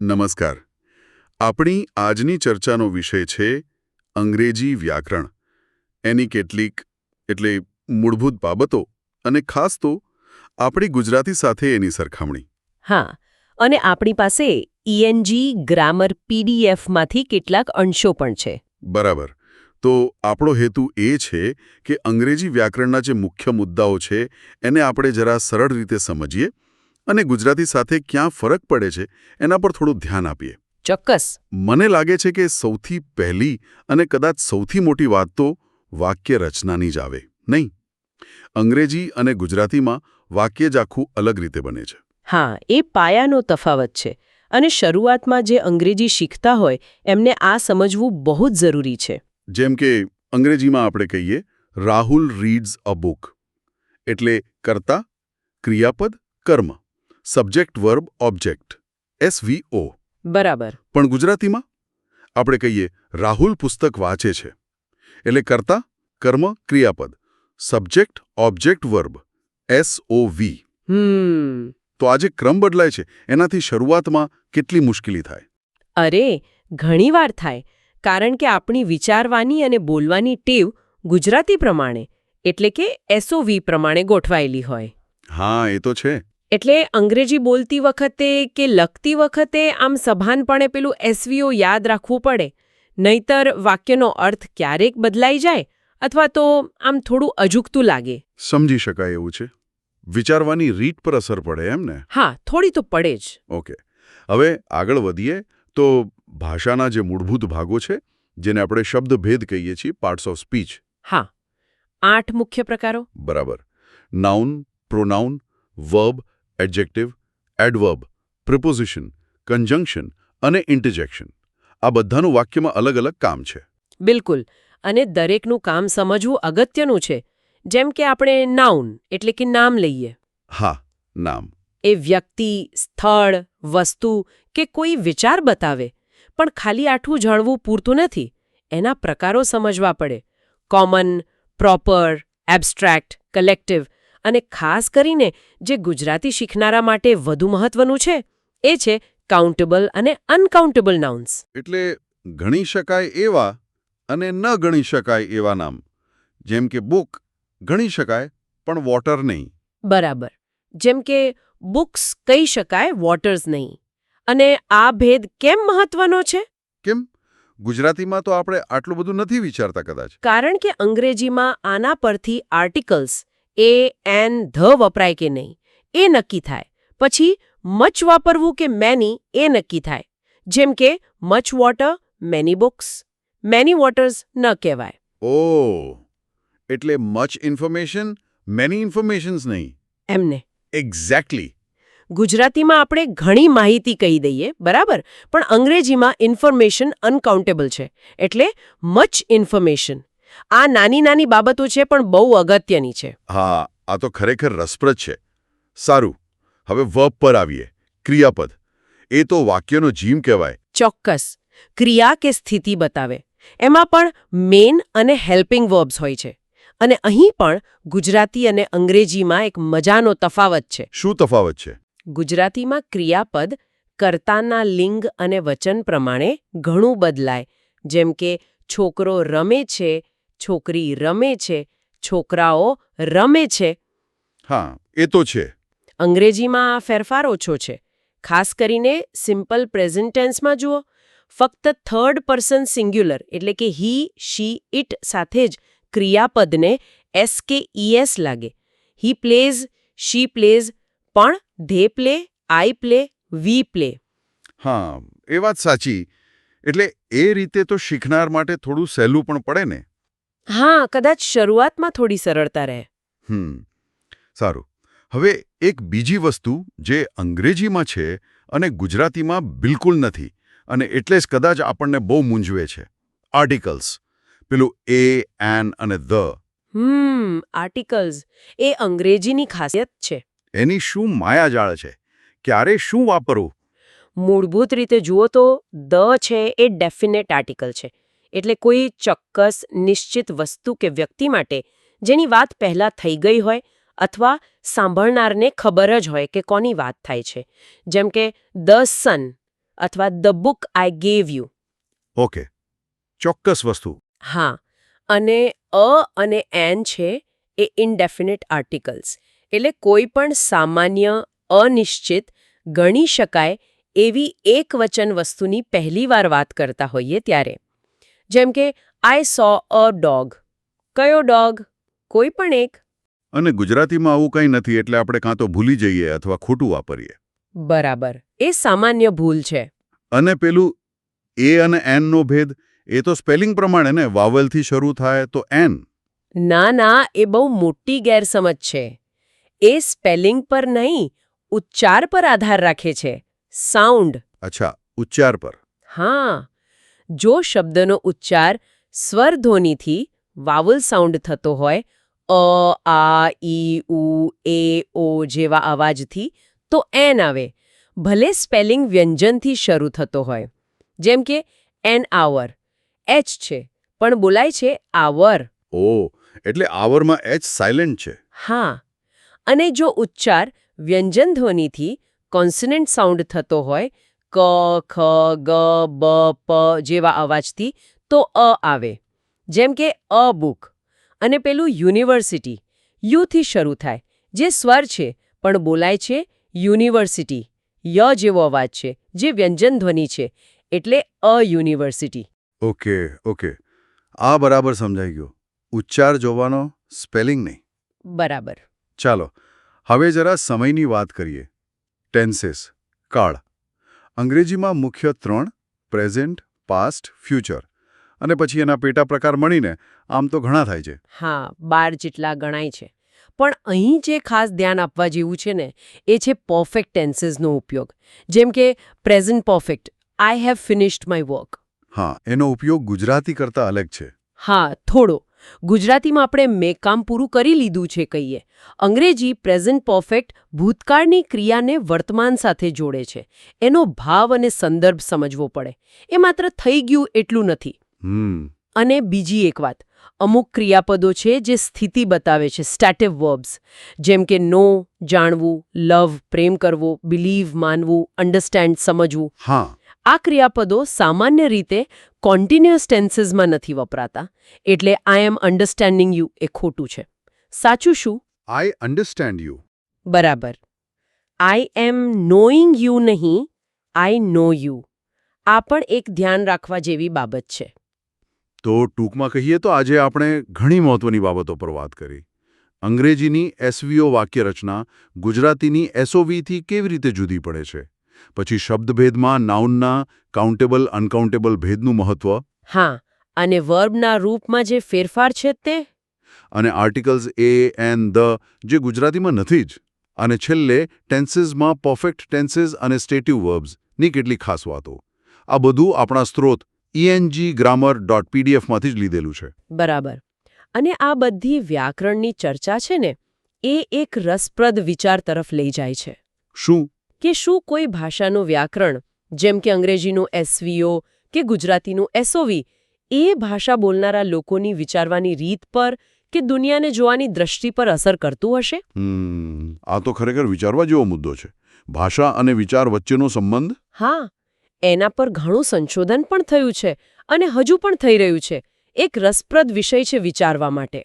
નમસ્કાર. આપણી આજની ચર્ચાનો વિષય છે અંગ્રેજી વ્યાકરણ. એની કેટલીક એટલે મૂળભૂત બાબતો અને ખાસ તો આપણી ગુજરાતી સાથે એની સરખામણી. હા અને આપણી પાસે ઈએનજી ગ્રામર પીડીએફમાંથી કેટલાક અંશો પણ છે. બરાબર. તો આપણો હેતુ એ છે કે અંગ્રેજી વ્યાકરણના જે મુખ્ય મુદ્દાઓ છે એને આપણે જરા સરળ રીતે સમજીએ અને ગુજરાતી સાથે ક્યાં ફરક પડે છે એના પર થોડું ધ્યાન આપીએ. ચોક્કસ. મને લાગે છે કે સૌથી પહેલી અને કદાચ સૌથી મોટી વાત તો વાક્ય રચનાની જ આવે નહીં? અંગ્રેજી અને ગુજરાતીમાં વાક્ય જ આખું અલગ રીતે બને છે. હા એ પાયાનો તફાવત છે અને શરૂઆતમાં જે અંગ્રેજી શીખતા હોય એમને આ સમજવું બહુ જ જરૂરી છે. જેમ કે અંગ્રેજીમાં આપણે કહીએ રાહુલ રીડ્સ અ બુક. એટલે કર્તા ક્રિયાપદ કર્મ. Subject verb object. એસવીઓ બરાબર. પણ ગુજરાતીમાં? આપણે કહીએ રાહુલ પુસ્તક વાંચે છે. એટલે કર્તા કર્મ ક્રિયાપદ. Subject object verb. એસઓવી હમ. તો આજે ક્રમ બદલાય છે એનાથી શરૂઆતમાં કેટલી મુશ્કેલી થાય? અરે ઘણીવાર થાય. કારણ કે આપણી વિચારવાની અને બોલવાની ટેવ ગુજરાતી પ્રમાણે એટલે કે એસઓવી પ્રમાણે ગોઠવાયેલી હોય. હા એ તો છે. એટલે અંગ્રેજી બોલતી વખતે કે લખતી વખતે આમ સભાનપણે પેલું એસવીઓ યાદ રાખવું પડે. નહીતર વાક્યનો અર્થ ક્યારેક બદલાઈ જાય અથવા તો આમ થોડું અજુકતું લાગે. સમજી શકાય એવું છે. વિચારવાની રીત પર અસર પડે એમ ને? હા થોડી તો પડે જ. ઓકે. હવે આગળ વધીએ તો ભાષાના જે મૂળભૂત ભાગો છે જેને આપણે શબ્દભેદ કહીએ છીએ પાર્ટ્સ ઓફ સ્પીચ હા. આઠ મુખ્ય પ્રકારો. બરાબર. Noun pronoun verb adjective adverb preposition conjunction અને ઇન્ટરજેક્શન. આ બધાનું વાક્યમાં અલગ અલગ કામ છે. બિલકુલ. અને દરેકનું કામ સમજવું અગત્યનું છે. જેમ કે આપણે નાઉન એટલે કે નામ લઈએ. હા નામ. એ વ્યક્તિ સ્થળ વસ્તુ કે કોઈ વિચાર બતાવે. પણ ખાલી આઠું જાણવું પૂરતું નથી. એના પ્રકારો સમજવા પડે. કોમન પ્રોપર એબ્સ્ટ્રેક્ટ કલેક્ટિવ અને ખાસ કરીને જે ગુજરાતી શીખનારા માટે વધુ મહત્વનું છે એ છે કાઉન્ટેબલ અને અનકાઉન્ટેબલ નાઉન્સ એટલે ગણી શકાય એવા અને ન ગણી શકાય એવા નામ. જેમ કે બુક ગણી શકાય પણ વોટર નહીં. બરાબર. જેમ કે બુક્સ કહી શકાય વોટર્સ નહીં. અને આ ભેદ કેમ મહત્વનો છે? કેમ? ગુજરાતીમાં તો આપણે આટલું બધું નથી વિચારતા કદાચ. કારણ કે અંગ્રેજીમાં આના પરથી આર્ટિકલ્સ એ એન ધ વપરાય કે નહીં એ નક્કી થાય. પછી મચ વાપરવું કે મેની એ નક્કી થાય. જેમ કે much water many books many waters ન કહેવાય. ઓ એટલે મચ ઇન્ફોર્મેશન મેની ઇન્ફોર્મેશન્સ નહીં. એમને. એક્ઝેક્ટલી ગુજરાતીમાં આપણે ઘણી માહિતી કહી દઈએ બરાબર? પણ અંગ્રેજીમાં ઇન્ફોર્મેશન અનકાઉન્ટેબલ છે. એટલે મચ ઇન્ફોર્મેશન આ નાની નાની બાબતો છે પણ બહુ અગત્યની છે. હા આ તો ખરેખર રસપ્રદ છે. સારું હવે વર્બ પર આવીએ. ક્રિયાપદ. એ તો વાક્યનો જીમ કહેવાય. ચોક્કસ. ક્રિયા કે સ્થિતિ બતાવે. એમાં પણ મેન અને હેલ્પિંગ વર્બ્સ હોય છે. અને અહીં પણ ગુજરાતી અને અંગ્રેજીમાં એક મજાનો તફાવત છે. શું તફાવત છે? ગુજરાતીમાં ક્રિયાપદ કર્તાના લિંગ અને વચન પ્રમાણે ઘણું બદલાય. જેમ કે છોકરો રમે છે છોકરી રમે છે છોકરાઓ રમે છે. હા એ તો છે. અંગ્રેજીમાં આ ફેરફાર ઓછો છે. ખાસ કરીને સિમ્પલ પ્રેઝન્ટ ટેન્સમાં જુઓ. ફક્ત થર્ડ પર્સન સિંગ્યુલર એટલે કે હી શી ઇટ સાથે જ ક્રિયાપદને એસ કે ઈએસ લાગે. હી પ્લેઝ શી પ્લેઝ પણ they play I play we play. હા એ વાત સાચી. એટલે એ રીતે તો શીખનાર માટે થોડું સહેલું પણ પડે ને. હા કદાચ શરૂઆતમાં થોડી સરળતા રહે. હમ સારું. હવે એક બીજી વસ્તુ જે અંગ્રેજીમાં છે અને ગુજરાતીમાં બિલકુલ નથી અને એટલે જ કદાચ આપણને બહુ મૂંઝવે છે. આર્ટિકલ્સ પેલું એ એન અને ધ હમ આર્ટિકલ્સ એ અંગ્રેજીની ખાસિયત છે. એની શું માયાજાળ છે? ક્યારે શું વાપરવું? મૂળભૂત રીતે જુઓ તો દ છે એ ડેફિનેટ આર્ટિકલ છે. એટલે કોઈ ચોક્કસ નિશ્ચિત વસ્તુ કે વ્યક્તિ માટે જેની વાત પહેલાં થઈ ગઈ હોય અથવા સાંભળનારને ખબર જ હોય કે કોની વાત થાય છે. જેમ કે ધ સન અથવા the book I gave you okay. ચોક્કસ વસ્તુ. હા. અને અ અને એન છે એ ઇનડેફિનેટ આર્ટિકલ્સ. એટલે કોઈ પણ સામાન્ય અનિશ્ચિત ગણી શકાય એવી એક વચન વસ્તુની પહેલીવાર વાત કરતા હોઈએ ત્યારે. જેમ કે આઈ સો અ ડોગ કયો ડોગ કોઈ પણ એક. અને ગુજરાતીમાં આવું કંઈ નથી એટલે આપણે કાં તો ભૂલી જઈએ અથવા ખોટું વાપરીએ. બરાબર. એ સામાન્ય ભૂલ છે. અને પેલું એ અને એનનો ભેદ એ તો સ્પેલિંગ પ્રમાણે ને વાવલથી શરૂ થાય તો એન ના ના એ બહુ મોટી ગેરસમજ છે. એ સ્પેલિંગ પર નહીં ઉચ્ચાર પર આધાર રાખે છે. સાઉન્ડ અચ્છા ઉચ્ચાર પર. હા. જો શબ્દનો ઉચ્ચાર સ્વરધ્વનિથી વાવલ સાઉન્ડ થતો હોય અ આ ઈ ઉ એ ઓ જેવા અવાજથી તો એન આવે. ભલે સ્પેલિંગ વ્યંજનથી શરૂ થતો હોય. જેમ કે એન આવર. એચ છે પણ બોલાય છે આવર. ઓ એટલે આવરમાં એચ સાયલેન્ટ છે. હા. અને જો ઉચ્ચાર વ્યંજન ધ્વનિથી કોન્સનન્ટ સાઉન્ડ થતો હોય ક ખ ગ બ પ જેવા અવાજથી તો અ આવે. જેમ કે અ બુક. અને પેલું યુનિવર્સિટી. યુથી શરૂ થાય. જે સ્વર છે પણ બોલાય છે યુનિવર્સિટી. ય જેવો અવાજ છે જે વ્યંજન ધ્વનિ છે. એટલે અ યુનિવર્સિટી. Okay okay. આ બરાબર સમજાઈ ગયું. ઉચ્ચાર જોવાનો સ્પેલિંગ નહીં. બરાબર. ચાલો હવે જરા સમયની વાત કરીએ. ટેન્સીસ કાળ. અંગ્રેજીમાં મુખ્ય ત્રણ પ્રેઝન્ટ પાસ્ટ ફ્યુચર. અને પછી એના પેટા પ્રકાર મળીને આમ તો ઘણા થાય છે. હા બાર જેટલા ગણાય છે. પણ અહીં જે ખાસ ધ્યાન આપવા જેવું છે ને એ છે પરફેક્ટ ટેન્સીસનો ઉપયોગ. જેમ કે present perfect I have finished my work હા એનો ઉપયોગ ગુજરાતી કરતાં અલગ છે. હા થોડો. ગુજરાતીમાં આપણે મેં કામ પૂરું કરી લીધું છે કહીએ. અંગ્રેજી પ્રેઝન્ટ પરફેક્ટ ભૂતકાળની ક્રિયાને વર્તમાન સાથે જોડે છે. એનો ભાવ અને સંદર્ભ સમજવો પડે. એ માત્ર થઈ ગયું એટલું નથી. અને બીજી એક વાત. અમુક ક્રિયાપદો છે જે સ્થિતિ બતાવે છે સ્ટેટિવ વર્બ્સ જેમ કે નો જાણવું લવ પ્રેમ કરવો બિલીવ માનવું અન્ડરસ્ટેન્ડ સમજવું. હા. આ ક્રિયાપદો સામાન્ય રીતે કોન્ટિન્યુઅસ ટેન્સીસમાં નથી વપરાતા. એટલે આઈ એમ અન્ડરસ્ટેન્ડિંગ યુ એ ખોટું છે. સાચું શું? આઈ અન્ડરસ્ટેન્ડ યુ બરાબર. આઈ એમ નોઈંગ યુ નહીં આઈ નો યુ આ પણ એક ધ્યાન રાખવા જેવી બાબત છે. તો ટૂંકમાં કહીએ તો આજે આપણે ઘણી મહત્વની બાબતો પર વાત કરી. અંગ્રેજીની એસવીઓ વાક્યરચના ગુજરાતીની એસઓવીથી કેવી રીતે જુદી પડે છે? પછી શબ્દભેદમાં નાઉનના કાઉન્ટેબલ અનકાઉન્ટેબલ ભેદનું મહત્વ. હા અને વર્બના રૂપમાં જે ફેરફાર છે તે? અને આર્ટિકલ્સ એ એન ધ જે ગુજરાતીમાં નથી જ. અને છેલ્લે ટેન્સીસમાં પરફેક્ટ ટેન્સીસ અને સ્ટેટિવ વર્બ્સની કેટલી ખાસ વાતો. આ બધું આપણા સ્ત્રોત ઈએનજી ગ્રામર ડોટ પીડીએફમાંથી જ લીધેલું છે. બરાબર. અને આ બધી વ્યાકરણની ચર્ચા છે ને એ એક રસપ્રદ વિચાર તરફ લઈ જાય છે. શું? કે શું કોઈ ભાષાનું વ્યાકરણ જેમ કે અંગ્રેજીનું એસવીઓ કે ગુજરાતીનું એસઓવી એ ભાષા બોલનારા લોકોની વિચારવાની રીત પર કે દુનિયાને જોવાની દ્રષ્ટિ પર અસર કરતું હશે? આ તો ખરેખર વિચારવા જેવો મુદ્દો છે. ભાષા અને વિચાર વચ્ચેનો સંબંધ? હા એના પર ઘણું સંશોધન પણ થયું છે અને હજુ પણ થઈ રહ્યું છે. એક રસપ્રદ વિષય છે વિચારવા માટે.